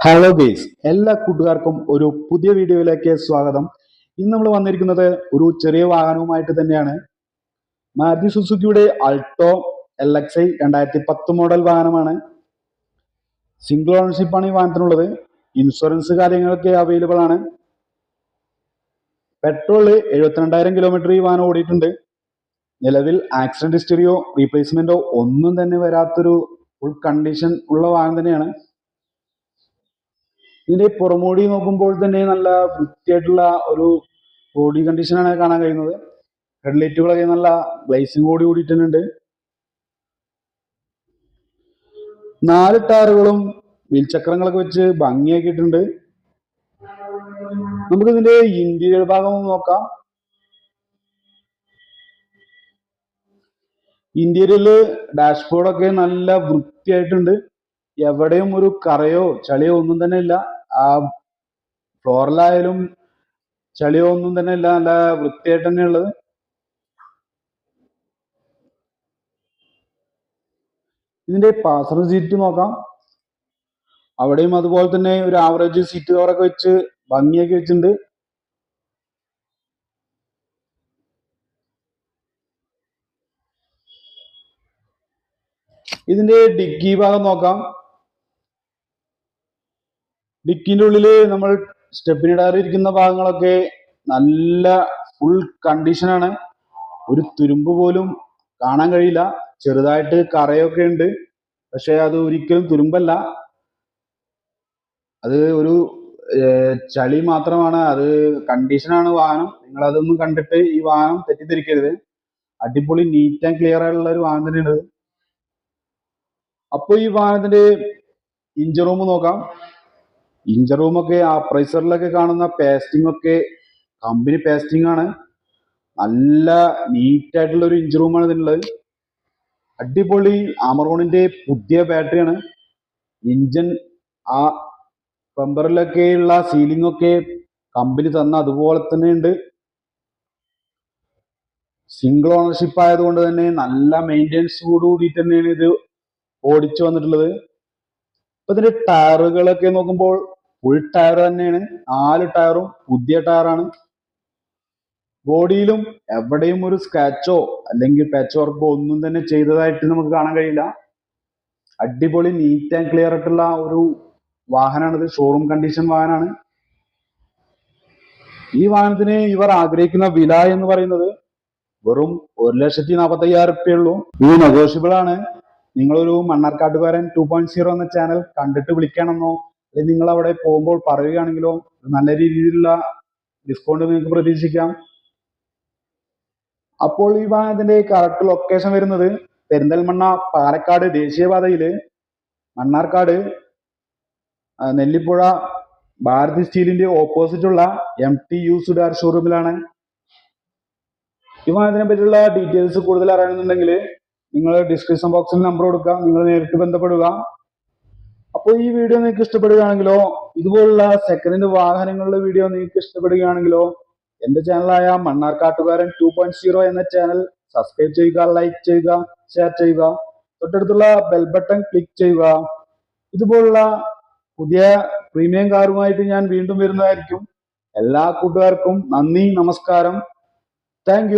Hello guys എല്ലാ കൂട്ടുകാർക്കും ഒരു പുതിയ വീഡിയോയിലേക്ക് സ്വാഗതം. ഇന്ന് നമ്മൾ വന്നിരിക്കുന്നത് ഒരു ചെറിയ വാഹനവുമായിട്ട് തന്നെയാണ്. മാരുതി സുസുക്കിയുടെ അൾട്ടോ എൽ എക്സ് ഐ രണ്ടായിരത്തി പത്ത് മോഡൽ വാഹനമാണ് സിംഗിൾ ഓണർഷിപ്പാണ് ഈ വാഹനത്തിനുള്ളത്. ഇൻഷുറൻസ് കാര്യങ്ങളൊക്കെ അവൈലബിൾ ആണ്. പെട്രോൾ എഴുപത്തിരണ്ടായിരം കിലോമീറ്റർ ഈ വാഹനം ഓടിയിട്ടുണ്ട്. നിലവിൽ ആക്സിഡന്റ് ഹിസ്റ്ററിയോ റീപ്ലേസ്മെന്റോ ഒന്നും തന്നെ വരാത്തൊരു ഫുൾ കണ്ടീഷൻ ഉള്ള വാഹനം തന്നെയാണ്. ഇതിന്റെ പുറമോടി നോക്കുമ്പോൾ തന്നെ നല്ല വൃത്തിയായിട്ടുള്ള ഒരു ബോഡി കണ്ടീഷനാണ് കാണാൻ കഴിയുന്നത്. ഹെഡ്ലൈറ്റുകളൊക്കെ നല്ല ഗ്ലേസിംഗ് കൂടി കൂടിയിട്ടുണ്ട് നാല് ടയറുകളും വീൽ ചക്രങ്ങളൊക്കെ വെച്ച് ഭംഗിയാക്കിയിട്ടുണ്ട്. നമുക്ക് ഇതിന്റെ ഇന്റീരിയർ ഭാഗം നോക്കാം. ഇന്റീരിയറിൽ ഡാഷ്ബോർഡൊക്കെ നല്ല വൃത്തിയായിട്ടുണ്ട്. എവിടെയും ഒരു കറയോ ചളിയോ ഒന്നും തന്നെ ഇല്ല. ആ ഫ്ലോറിലായാലും ചളിയോ ഒന്നും തന്നെ ഇല്ല. നല്ല വൃത്തിയായിട്ട് തന്നെ ഉള്ളത്. ഇതിന്റെ പാസഞ്ചർ സീറ്റ് നോക്കാം. അവിടെയും അതുപോലെ തന്നെ ഒരു ആവറേജ് സീറ്റ് കവറൊക്കെ വെച്ച് ഭംഗിയൊക്കെ വെച്ചിട്ടുണ്ട്. ഇതിന്റെ ഡിഗ്ഗി ഭാഗം നോക്കാം. ഡിക്കിന്റെ ഉള്ളിൽ നമ്മൾ സ്റ്റെപ്പിനിടാറിയിരിക്കുന്ന ഭാഗങ്ങളൊക്കെ നല്ല ഫുൾ കണ്ടീഷനാണ് ഒരു തുരുമ്പ് പോലും കാണാൻ കഴിയില്ല. ചെറുതായിട്ട് കറയൊക്കെ ഉണ്ട്. പക്ഷെ അത് ഒരിക്കലും തുരുമ്പല്ല. അത് ഒരു ചളി മാത്രമാണ്. അത് കണ്ടീഷനാണ് വാഹനം. നിങ്ങൾ അതൊന്നും കണ്ടിട്ട് ഈ വാഹനം തെറ്റിദ്ധരിക്കരുത്. അടിപൊളി നീറ്റ് ആൻഡ് ക്ലിയർ ആയിട്ടുള്ള ഒരു വാഹനം തന്നെയാണ് അപ്പൊ ഈ വാഹനത്തിന്റെ ഇഞ്ചർ റൂം നോക്കാം. ഇഞ്ചർ ആ പ്രൈസറിലൊക്കെ കാണുന്ന പേസ്റ്റിംഗ് ഒക്കെ കമ്പനി പേസ്റ്റിംഗ് ആണ്. നല്ല നീറ്റ് ആയിട്ടുള്ള ഒരു ഇഞ്ചർ റൂമാണ് ഇതിനുള്ളത്. അടിപൊളി ആമറോണിന്റെ പുതിയ ബാറ്ററിയാണ് ഇഞ്ചൻ ആ ബമ്പറിലൊക്കെയുള്ള സീലിംഗ് ഒക്കെ കമ്പനി തന്ന അതുപോലെ തന്നെ ഉണ്ട്. സിംഗിൾ ഓണർഷിപ്പ് ആയതുകൊണ്ട് തന്നെ നല്ല മെയിന്റെനൻസ് കൂടിയിട്ട് തന്നെയാണ് ഇത് ഓടിച്ചു വന്നിട്ടുള്ളത്. ഇപ്പൊ ഇതിന്റെ ടയറുകളൊക്കെ നോക്കുമ്പോൾ ഫുൾ ടയർ തന്നെയാണ്. നാല് ടയറും പുതിയ ടയറാണ് ബോഡിയിലും എവിടെയും ഒരു സ്ക്രാച്ചോ അല്ലെങ്കിൽ പാച്ച് വർക്കോ ഒന്നും തന്നെ ചെയ്തതായിട്ട് നമുക്ക് കാണാൻ കഴിയില്ല. അടിപൊളി നീറ്റ് ആൻഡ് ക്ലിയർ ആയിട്ടുള്ള ഒരു വാഹനമാണിത് ഷോറൂം കണ്ടീഷൻ വാഹനമാണ്. ഈ വാഹനത്തിന് ഇവർ ആഗ്രഹിക്കുന്ന വില എന്ന് പറയുന്നത് വെറും ഒരു ലക്ഷത്തി നാൽപ്പത്തി അയ്യായിരം ഉള്ളൂ. ഇത് നെഗോഷ്യബിൾ ആണ്. നിങ്ങളൊരു മണ്ണാർക്കാട്ടുകാരൻ ടു പോയിന്റ് സീറോ എന്ന ചാനൽ കണ്ടിട്ട് വിളിക്കണമെന്നോ അല്ലെങ്കിൽ നിങ്ങൾ അവിടെ പോകുമ്പോൾ പറയുകയാണെങ്കിലോ നല്ല രീതിയിലുള്ള ഡിസ്കൗണ്ട് നിങ്ങൾക്ക് പ്രതീക്ഷിക്കാം. അപ്പോൾ ഈ വാഹനത്തിന്റെ കറക്റ്റ് ലൊക്കേഷൻ വരുന്നത് പെരിന്തൽമണ്ണ പാലക്കാട് ദേശീയപാതയിൽ മണ്ണാർക്കാട് നെല്ലിപ്പുഴ ഭാരതി സ്റ്റീലിന്റെ ഓപ്പോസിറ്റുള്ള എം ടി യു സുഡാർ ഷോറൂമിലാണ് ഈ വാഹനത്തിനെ പറ്റിയുള്ള ഡീറ്റെയിൽസ് കൂടുതൽ അറിയണമെന്നുണ്ടെങ്കിൽ നിങ്ങൾ ഡിസ്ക്രിപ്ഷൻ ബോക്സിൽ നമ്പർ കൊടുക്കുക നിങ്ങൾ നേരിട്ട് ബന്ധപ്പെടുക. അപ്പോൾ ഈ വീഡിയോ നിങ്ങൾക്ക് ഇഷ്ടപ്പെടുകയാണെങ്കിലോ ഇതുപോലുള്ള സെക്കൻഡ് വാഹനങ്ങളുടെ വീഡിയോ നിങ്ങൾക്ക് ഇഷ്ടപ്പെടുകയാണെങ്കിലോ എന്റെ ചാനലായ മണ്ണാർക്കാട്ടുകാരൻ ടു പോയിന്റ് സീറോ എന്ന ചാനൽ സബ്സ്ക്രൈബ് ചെയ്യുക ലൈക്ക് ചെയ്യുക ഷെയർ ചെയ്യുക. തൊട്ടടുത്തുള്ള ബെൽ ബട്ടൺ ക്ലിക്ക് ചെയ്യുക. ഇതുപോലുള്ള പുതിയ പ്രീമിയം കാറുമായിട്ട് ഞാൻ വീണ്ടും വരുന്നതായിരിക്കും. എല്ലാ കൂട്ടുകാർക്കും നന്ദി നമസ്കാരം. താങ്ക്